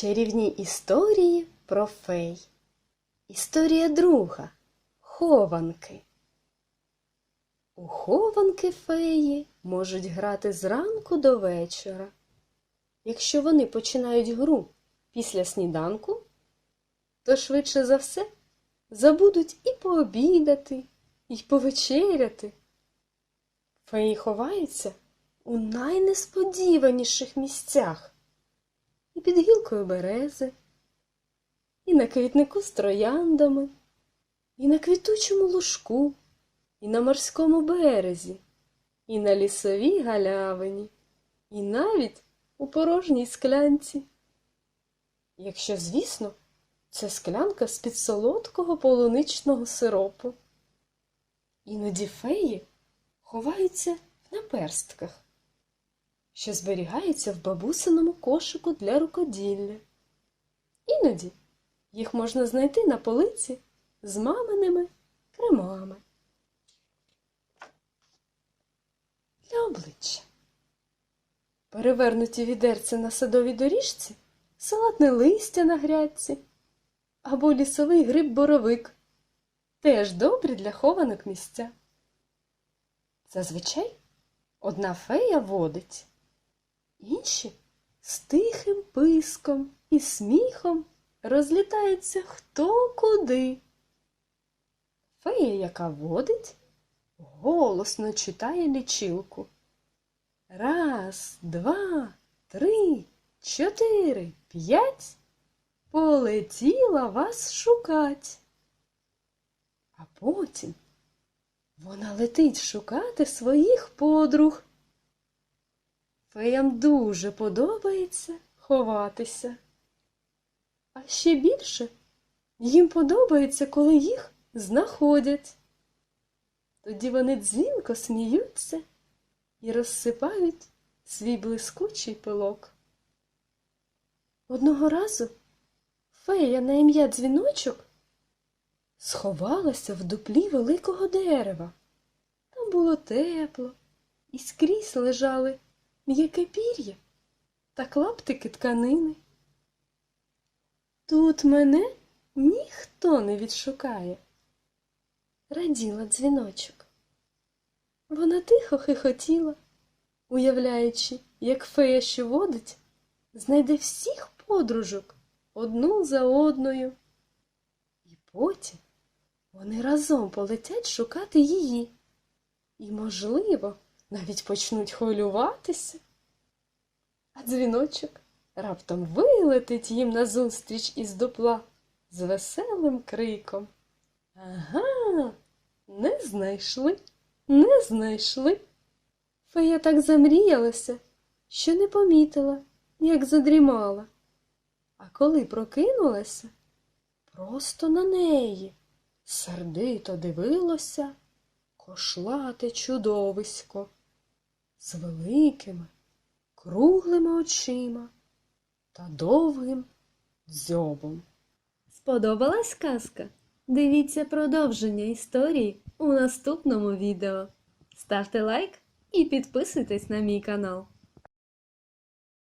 Чарівні історії про фей. Історія друга. Хованки. У хованки феї можуть грати зранку до вечора. Якщо вони починають гру після сніданку, то швидше за все забудуть і пообідати, і повечеряти. Феї ховаються у найнесподіваніших місцях і під гілкою берези, і на квітнику з трояндами, і на квітучому лужку, і на морському березі, і на лісовій галявині, і навіть у порожній склянці. Якщо, звісно, це склянка з-під солодкого полуничного сиропу. Іноді феї ховаються в наперстках що зберігається в бабусиному кошику для рукоділля. Іноді їх можна знайти на полиці з маминими кремами. Для обличчя. Перевернуті відерці на садовій доріжці, салатне листя на грядці або лісовий гриб-боровик. Теж добрі для хованок місця. Зазвичай одна фея водить інші з тихим писком і сміхом розлітаються хто куди. Фея, яка водить, голосно читає лічилку. Раз, два, три, чотири, п'ять. Полетіла вас шукать. А потім вона летить шукати своїх подруг. Феям дуже подобається ховатися. А ще більше їм подобається, коли їх знаходять. Тоді вони дзвінко сміються і розсипають свій блискучий пилок. Одного разу фея на ім'я дзвіночок сховалася в дуплі великого дерева. Там було тепло, і скрізь лежали м'яке пір'я та клаптики тканини. Тут мене ніхто не відшукає, раділа дзвіночок. Вона тихо хихотіла, уявляючи, як фея, що водить, знайде всіх подружок одну за одною. І потім вони разом полетять шукати її. І, можливо, навіть почнуть хвилюватися. А дзвіночок раптом вилетить їм назустріч із дупла з веселим криком. Ага, не знайшли, не знайшли. Фея так замріялася, що не помітила, як задрімала. А коли прокинулася, просто на неї сердито дивилося кошлате чудовисько з великими круглими очима та довгим дзьобом. Сподобалась казка? Дивіться продовження історії у наступному відео. Ставте лайк і підписуйтесь на мій канал.